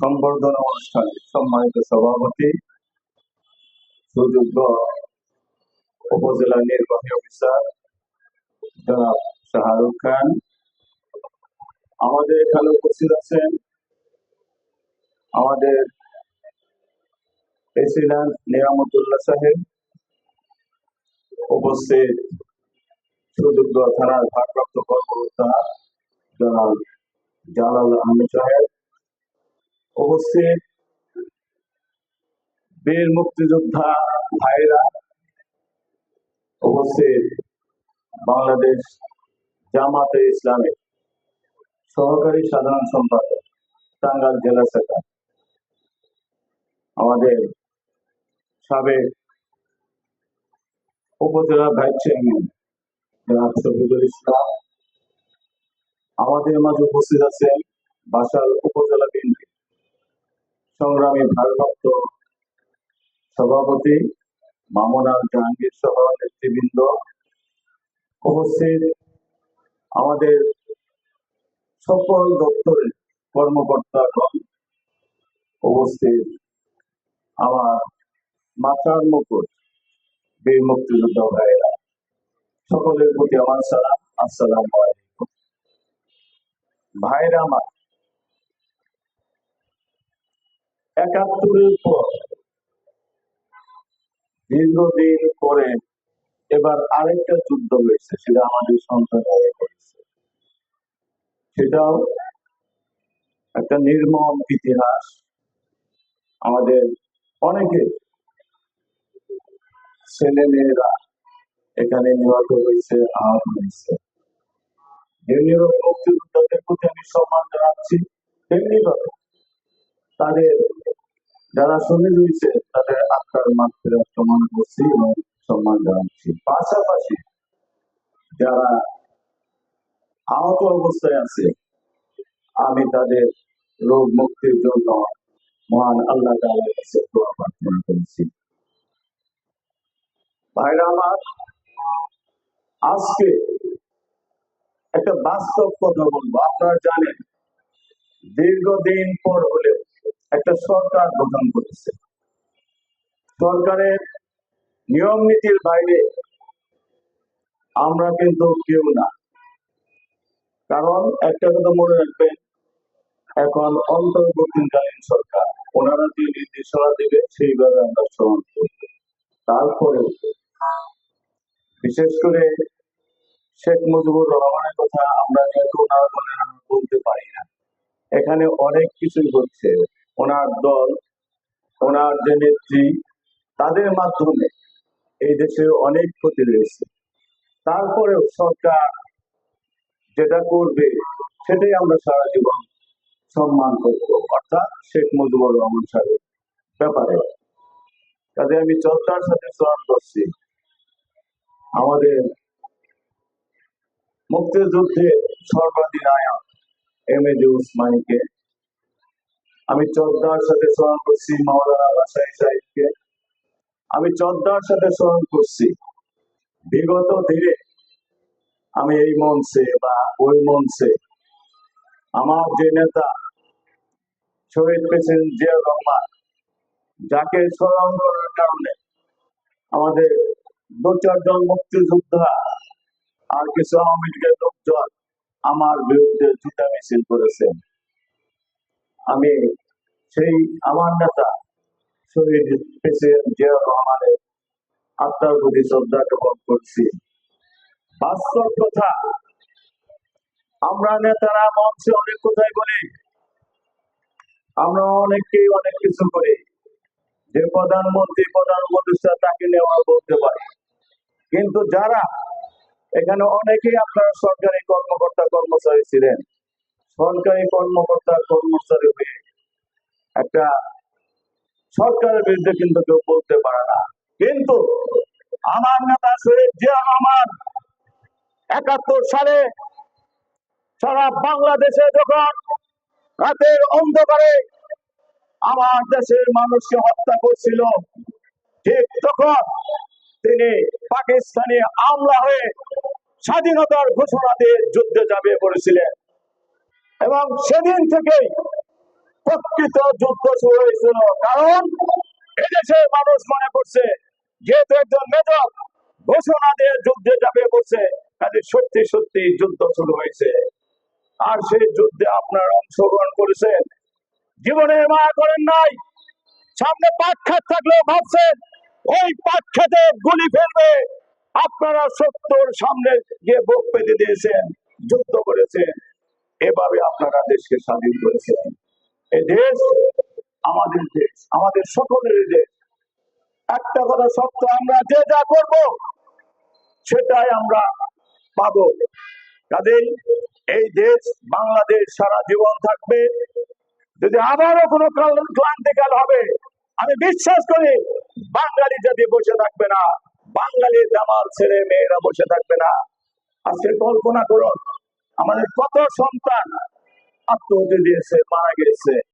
সংবর্ধনা অনুষ্ঠানে সম্মানিত সভাপতি, সুযোগ্য উপজেলা নির্বাহী অফিসার শাহরুখ খান। আমাদের এখানে উপস্থিত আছেন আমাদের প্রেসিডেন্ট নিয়ামতুল্লাহ সাহেব, উপস্থিত সুযোগ্য থানার ভারপ্রাপ্ত কর্মকর্তা জনাব জালাল আহমেদ সাহেব উপস্থিত বীর মুক্তিযোদ্ধা ভাইরা উপস্থিত বাংলাদেশ জামাতে ইসলামী সহকারী সাধারণ সম্পাদক, টাঙ্গাইল জেলা শাখা আমাদের সাবেক উপজেলা ভাইস চেয়ারম্যান ইসলাম। আমাদের মাঝে উপস্থিত আছেন বাসাল উপজেলা বিএনপি। সংগ্রামী ভারপ্রাপ্ত সভাপতি মামুনাল জাহাঙ্গীর সহ নেতৃবৃন্দ উপস্থিত আমাদের সকল দপ্তরের কর্মকর্তাগণ উপস্থিত আমার মাথার মুকুট বীর মুক্তিযোদ্ধা ভাইয়েরা, সকলের প্রতি আমার সালাম, আসসালাম ভাইরা আমার একাত্তরের পর দীর্ঘদিন পরে এবার আরেকটা যুদ্ধ হয়েছে, সেটা আমাদের সন্তানরা করেছে। সেটাও একটা নির্মম ইতিহাস। আমাদের অনেকে ছেলে মেয়েরা এখানে নিহত হয়েছে, আহত হয়েছে। যেমনি ভাবে মুক্তিযোদ্ধাদের প্রতি আমি সম্মান জানাচ্ছি তেমনি ভাবে তাদের যারা শহীদ হয়েছে, তাদের আত্মার মাত্রা সমান করছি এবং সম্মান জানাচ্ছি। পাশাপাশি যারা আহত অবস্থায় আছে, আমি তাদের রোগ মুক্তির জন্য মহান আল্লাহ কাছে দোয়া প্রার্থনা করেছি। ভাইরা আমার, আজকে একটা বাস্তব কথা বলব। আপনারা জানেন দীর্ঘদিন পর হলেও একটা সরকার গঠন করেছে। সরকারের নিয়ম নীতির বাইরে আমরা কিন্তু কেউ না। কারণ একটা কথা মনে রাখবেন, এখন অন্তর্বর্তীকালীন সরকার, ওনারা যে নির্দেশনা দেবে, সেইভাবে আমরা শ্রবণ করব। তারপরে বিশেষ করে শেখ মুজিবুর রহমানের কথা আমরা যেহেতু ওনার বলেন বলতে পারি না এখানে অনেক কিছুই হচ্ছে। ওনার দল, ওনার যে নেত্রী, তাদের মাধ্যমে এই দেশে অনেক ক্ষতি হয়েছে। তারপরেও সরকার যেটা করবে, সেটাই আমরা সারা জীবন সম্মান করব। অর্থাৎ শেখ মুজিবুর রহমান সাহেবের ব্যাপারে। কাজে আমি চর্চার সাথে স্মরণ করছি। আমাদের মুক্তিযুদ্ধে সর্বাধিনায়ক এম এ উসমানীকে আমি চর্দার সাথে স্মরণ করছি মাওলানা বাসাই সাহেবকে। আমি চর্দার সাথে স্মরণ করছি। বিগত দিনে আমি এই মঞ্চে বা ওই মঞ্চে আমার যে নেতা শহীদ প্রেসিডেন্ট জিয়া রহমান, যাকে স্মরণ করার কারণে আমাদের দু চারজন মুক্তিযোদ্ধা আর কিছু আওয়ামী লীগের লোকজন আমার বিরুদ্ধে জুতা মিছিল করেছেন। আমি সেই আমার নেতা শহীদ প্রেসিডেন্ট জিয়া রহমানের আত্মার প্রতি শ্রদ্ধা জ্ঞাপন করছি। বাস্তব কথা, আমরা নেতারা মঞ্চে অনেক কথাই বলি। আমরা অনেককেই অনেক কিছু করি। যে প্রধানমন্ত্রী প্রধান উপদেষ্টা তাকে নেওয়া বলতে পারি। কিন্তু যারা এখানে অনেকেই আপনারা সরকারি কর্মকর্তা, কর্মচারী ছিলেন। সরকারি কর্মকর্তা, কর্মচারী হয়ে একটা সরকারের বিরুদ্ধে কিন্তু কেউ বলতে পারে না। কিন্তু আমার নেতা শহীদ জিয়া রহমান। একাত্তর সালে সারা বাংলাদেশে যখন রাতের অন্ধকারে আমার দেশের মানুষকে হত্যা করছিল, ঠিক তখন তিনি পাকিস্তানি আমলা হয়ে স্বাধীনতার ঘোষণা দিয়ে যুদ্ধে যাবে বলেছিলেন এবং সেদিন থেকেই প্রকৃত যুদ্ধ শুরু হয়েছিল। কারণ এদেশের মানুষ মনে করছে, যেহেতু একজন মেজর, ঘোষণা দিয়ে যুদ্ধে যাবে বলছে কাজে সত্যি সত্যি যুদ্ধ শুরু হয়েছে। আর সেই যুদ্ধে আপনার অংশগ্রহণ করেছেন। জীবনের মায়া করেন নাই। সামনে পাট খাত থাকলেও ভাবছেন, ওই পাট গুলি ফেলবে। আপনারা সত্যর সামনে গিয়ে বুক পেতে দিয়েছেন, যুদ্ধ করেছেন, এভাবে আপনারা দেশকে স্বাধীন করেছেন। এই দেশ আমাদের দেশ, আমাদের সকলের দেশ। একটা কথা সত্য, আমরা যে যা করব, সেটাই আমরা পাব। কাজেই এই দেশ, বাংলাদেশ সারা জীবন থাকবে। যদি আবারও কোনো কাল- ক্লান্তিকাল হবে, আমি বিশ্বাস করি বাঙালি জাতি বসে থাকবে না। বাঙালি জামাল ছেলে, মেয়েরা বসে থাকবে না। আজকে কল্পনা করুন, আমাদের কত সন্তান আত্মহত্যা দিয়েছে, মারা গেছে